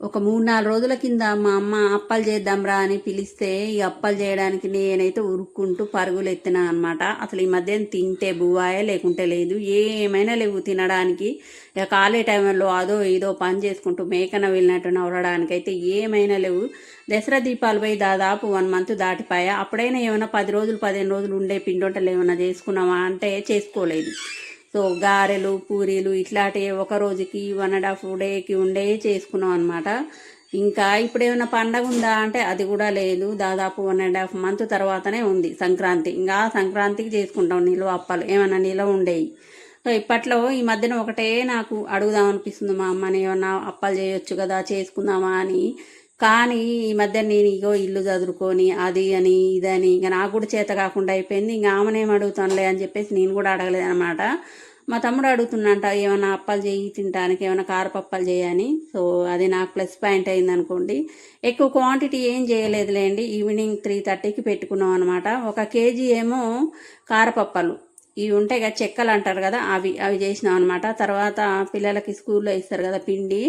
ఒక మూడు నాలుగు రోజుల కింద మా అమ్మ అప్పాలు చేద్దాంరా అని పిలిస్తే ఈ అప్పాలు చేయడానికి నేనైతే ఉరుక్కుంటూ పరుగులు ఎత్తినా అనమాట అసలు ఈ మధ్య తింటే బువాయే లేకుంటే లేదు. ఏమైనా లేవు తినడానికి. ఇక ఖాళీ టైంలో అదో ఏదో పని చేసుకుంటూ మేకన వెళ్ళినట్టు నవరడానికి అయితే ఏమైనా లేవు. దసరా దీపాలు పోయి దాదాపు వన్ మంత్ దాటిపోయా. అప్పుడైనా ఏమైనా పది రోజులు పదిహేను రోజులు ఉండే పిండి వంటలు ఏమైనా చేసుకున్నామా అంటే చేసుకోలేదు. సో గారెలు పూరీలు ఇట్లాంటివి ఒక రోజుకి వన్ అండ్ హాఫ్ డేకి ఉండే చేసుకున్నాం అనమాట ఇంకా ఇప్పుడు ఏమైనా పండగ ఉందా అంటే అది కూడా లేదు. దాదాపు వన్ అండ్ హాఫ్ మంత్ తర్వాతనే ఉంది సంక్రాంతి. ఇంకా సంక్రాంతికి చేసుకుంటాం నిల్వ అప్పాలు. ఏమైనా నిల్వ ఉండేవి సో ఇప్పట్లో ఈ మధ్యన ఒకటే నాకు అడుగుదాం అనిపిస్తుంది మా అమ్మని ఏమన్నా అప్పాలు చేయొచ్చు కదా చేసుకుందామా అని. కానీ ఈ మధ్య నేను ఇగో ఇల్లు చదువుకొని అది అని ఇదని ఇంకా నాకు కూడా చేత కాకుండా అయిపోయింది. ఇంకా ఆమెనేం అడుగుతానులే అని చెప్పేసి నేను కూడా అడగలేదు అనమాట మా తమ్ముడు అడుగుతున్నంట ఏమైనా అప్పాలు చేయి తినడానికి ఏమైనా కారపప్పాలు చేయని సో అది నాకు ప్లస్ పాయింట్ అయింది అనుకోండి. ఎక్కువ క్వాంటిటీ ఏం చేయలేదులేండి. ఈవినింగ్ త్రీ థర్టీకి పెట్టుకున్నాం అనమాట ఒక కేజీ ఏమో కారపప్పాలు ఇవి ఉంటాయి కదా చెక్కలు అంటారు కదా అవి అవి చేసినాం అనమాట తర్వాత పిల్లలకి స్కూల్లో ఇస్తారు కదా పిండి.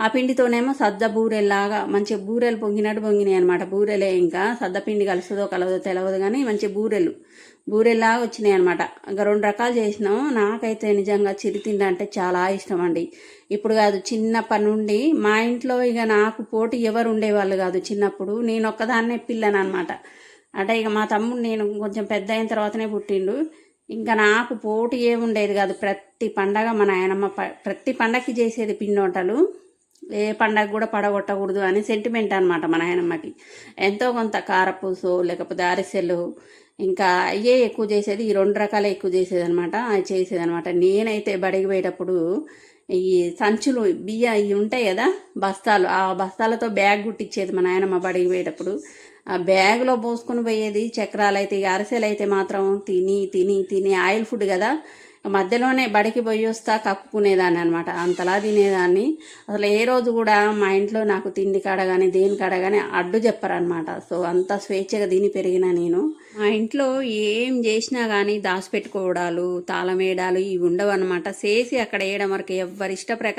ఆ పిండితోనేమో సద్ద బూరెల్లాగా మంచి బూరెలు పొంగినట్టు పొంగినాయి అనమాట బూరెలే ఇంకా సద్ద పిండి కలుస్తుందో కలవదో తెలవదు కానీ మంచి బూరెలు. బూరెల్లాగా వచ్చినాయి అనమాట ఇంకా రెండు రకాలు చేసినాం నాకైతే నిజంగా చిరుతిండి అంటే చాలా ఇష్టం అండి. ఇప్పుడు కాదు చిన్నప్పటి నుండి మా ఇంట్లో ఇక నాకు పోటీ ఎవరు ఉండేవాళ్ళు కాదు చిన్నప్పుడు. నేను ఒక్కదాన్నే పిల్లను అనమాట అంటే ఇక మా తమ్ముడు నేను కొంచెం పెద్ద అయిన తర్వాతనే పుట్టిండు. ఇంకా నాకు పోటీ ఏముండేది కాదు. ప్రతి పండగ మా నాయనమ్మ ప- ప్రతి పండగకి చేసేది పిండి వంటలు. ఏ పండగ కూడా పడగొట్టకూడదు అని సెంటిమెంట్ అనమాట మా నాయనమ్మకి. ఎంతో కొంత కారపూసో లేకపోతే అరిసెలు ఇంకా అయ్యే ఎక్కువ చేసేది ఈ రెండు రకాలే ఎక్కువ చేసేది అనమాట అది చేసేది అనమాట నేనైతే బడికి పోయేటప్పుడు ఈ సంచులు బియ్య ఇవి ఉంటాయి కదా బస్తాలు ఆ బస్తాలతో బ్యాగ్ కుట్టించేది మా నాయనమ్మ బడికి పోయేటప్పుడు. ఆ బ్యాగ్లో పోసుకొని పోయేది చక్రాలు అయితే ఇక అరిసెలు అయితే మాత్రం తిని తిని తిని ఆయిల్ ఫుడ్ కదా మధ్యలోనే బడికి పోయి వస్తా కక్కుకునేదాన్ని అనమాట అంతలా తినేదాన్ని. అసలు ఏ రోజు కూడా మా ఇంట్లో నాకు తిండి కాడ కానీ దేని కాడ కానీ అడ్డు చెప్పరనమాట. సో అంత స్వేచ్ఛగా తిని పెరిగిన నేను. మా ఇంట్లో ఏం చేసినా కానీ దాచిపెట్టుకోవడాలు తాళం వేయడాలు ఇవి ఉండవు అనమాట చేసి అక్కడ వేయడం వరకు ఎవరి ఇష్ట ప్రకారం